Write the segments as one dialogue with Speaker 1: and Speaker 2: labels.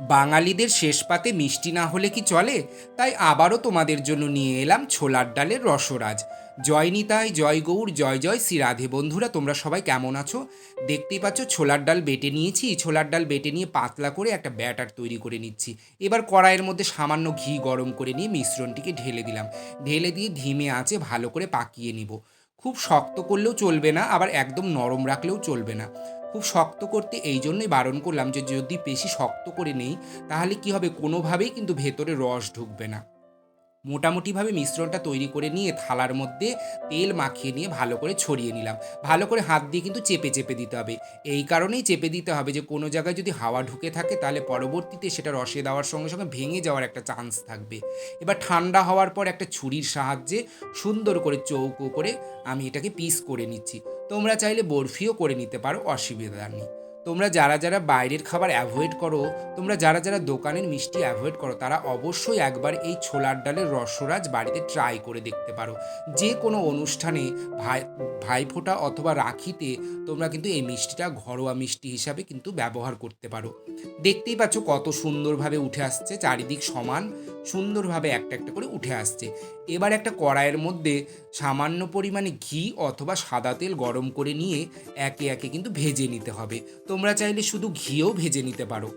Speaker 1: বাঙালিদের শেষ পাতে মিষ্টি না হলে কি চলে? তাই আবারও তোমাদের জন্য নিয়ে এলাম ছোলার ডালের রসরাজ। জয় নিতাই, জয় গৌর, জয় জয় শ্রী রাধে। বন্ধুরা, তোমরা সবাই কেমন আছো? দেখতেই পাচ্ছ, ছোলার ডাল বেটে নিয়েছি। ছোলার ডাল বেটে নিয়ে পাতলা করে একটা ব্যাটার তৈরি করে নিচ্ছি। এবার কড়াইয়ের মধ্যে সামান্য ঘি গরম করে নিয়ে মিশ্রণটিকে ঢেলে দিলাম। ঢেলে দিয়ে ধিমে আঁচে ভালো করে পাকিয়ে নিব। খুব শক্ত করলেও চলবে না, আবার একদম নরম রাখলেও চলবে না। খুব শক্ত করতে এই জন্যই বারণ করলাম যে যদি বেশি শক্ত করে নেই, তাহলে কি হবে? কোনোভাবেই কিন্তু ভেতরে রস ঢুকবে না। মোটামুটিভাবে মিশ্রণটা তৈরি করে নিয়ে থালার মধ্যে তেল মাখিয়ে নিয়ে ভালো করে ছড়িয়ে নিলাম। ভালো করে হাত দিয়ে কিন্তু চেপে চেপে দিতে হবে। এই কারণেই চেপে দিতে হবে যে কোনো জায়গায় যদি হাওয়া ঢুকে থাকে, তাহলে পরবর্তীতে সেটা রসে দেওয়ার সঙ্গে সঙ্গে ভেঙে যাওয়ার একটা চান্স থাকবে। এবার ঠান্ডা হওয়ার পর একটা ছুরির সাহায্যে সুন্দর করে চৌকো করে আমি এটাকে পিস করে নিচ্ছি। তোমরা চাইলে বরফিও করে নিতে পারো, অসুবিধা নেই। তোমরা যারা যারা বাইরের খাবার অ্যাভয়েড করো, তোমরা যারা যারা দোকানের মিষ্টি অ্যাভয়েড করো, তারা অবশ্যই একবার এই ছোলার ডালের রসরাজ বাড়িতে ট্রাই করে দেখতে পারো। যে কোনো অনুষ্ঠানে ভাই, ভাইফোঁটা অথবা রাখিতে তোমরা কিন্তু এই মিষ্টিটা ঘরোয়া মিষ্টি হিসাবে কিন্তু ব্যবহার করতে পারো। দেখতেই পাচ্ছ কত সুন্দরভাবে উঠে আসছে, চারিদিক সমান। সুন্দরভাবে একটা একটা করে উঠে আসছে। এবার একটা কড়াইয়ের মধ্যে সামান্য পরিমাণে ঘি অথবা সাদা তেল গরম করে নিয়ে একে একে কিন্তু ভেজে নিতে হবে। তোমরা চাইলে শুধু ঘিও ভেজে নিতে পারো।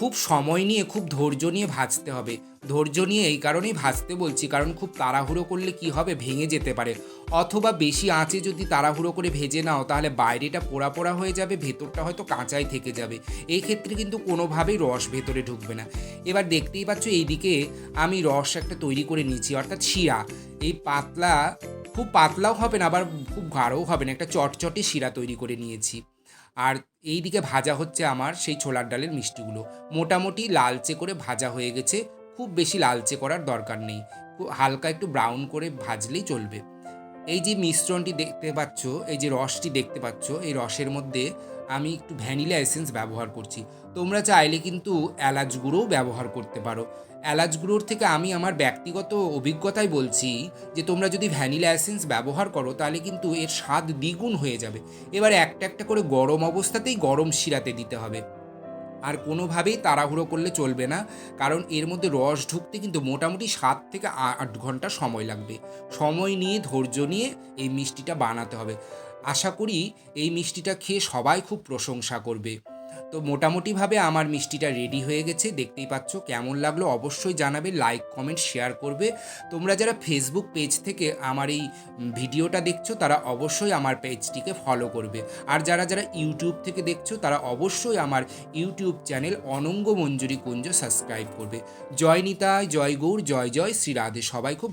Speaker 1: খুব সময় নিয়ে, খুব ধৈর্য নিয়ে ভাজতে হবে। ধৈর্য নিয়ে এই কারণেই ভাজতে বলছি, কারণ খুব তাড়াহুড়ো করলে কি হবে? ভেঙে যেতে পারে। অথবা বেশি আঁচে যদি তাড়াহুড়ো করে ভেজে নাও, তাহলে বাইরেটা পোড়া পোড়া হয়ে যাবে, ভেতরটা হয়তো কাঁচাই থেকে যাবে। এই ক্ষেত্রে কিন্তু কোনোভাবেই রস ভেতরে ঢুকবে না। এবার দেখতেই পাচ্ছ, এইদিকে আমি রস একটা তৈরি করে নিয়েছি, অর্থাৎ শিরা। এই পাতলা, খুব পাতলাও হবে না, আবার খুব গাঢ়ও হবে না, একটা চটচটে শিরা তৈরি করে নিয়েছি। আর এই দিকে ভাজা হচ্ছে আমার সেই ছোলার ডালের মিষ্টিগুলো। মোটামুটি লালচে করে ভাজা হয়ে গেছে, খুব বেশি লালচে করার দরকার নেই। হালকা একটু ব্রাউন করে ভাজলেই চলবে। এই যে মিশ্রণটি দেখতে পাচ্ছ, এই যে রসটি দেখতে পাচ্ছ, এই রসের মধ্যে আমি একটু ভ্যানিলা এসেন্স ব্যবহার করছি। তোমরা চাইলে কিন্তু এলাচ গুঁড়োও ব্যবহার করতে পারো। এলাচ গুঁড়োর থেকে আমি আমার ব্যক্তিগত অভিজ্ঞতায় বলছি যে, তোমরা যদি ভ্যানিলা এসেন্স ব্যবহার করো, তাহলে কিন্তু এর স্বাদ দ্বিগুণ হয়ে যাবে। এবার একটা একটা করে গরম অবস্থাতেই গরম শিরাতে দিতে হবে। আর কোনোভাবেই তাড়াহুড়ো করলে চলবে না, কারণ এর মধ্যে রস ঢুকতে কিন্তু মোটামুটি সাত থেকে আট ঘণ্টা সময় লাগবে। সময় নিয়ে, ধৈর্য নিয়ে এই মিষ্টিটা বানাতে হবে। আশা করি এই মিষ্টিটা খেয়ে সবাই খুব প্রশংসা করবে। তো মোটামুটিভাবে আমার মিষ্টিটা রেডি হয়ে গেছে। দেখতেই পাচ্ছ কেমন লাগল। অবশ্যই জানাবে লাইক কমেন্ট শেয়ার করবে। তোমরা যারা ফেসবুক পেজ থেকে আমার এই ভিডিওটা দেখছ, তারা অবশ্যই আমার পেজটিকে ফলো করবে। আর যারা যারা ইউটিউব থেকে দেখছ, তারা অবশ্যই আমার YouTube channel Ananga Manjuri Kunja subscribe করবে। জয় নিতাই, জয় গৌর, জয় জয় শ্রী রাধে। সবাই খুব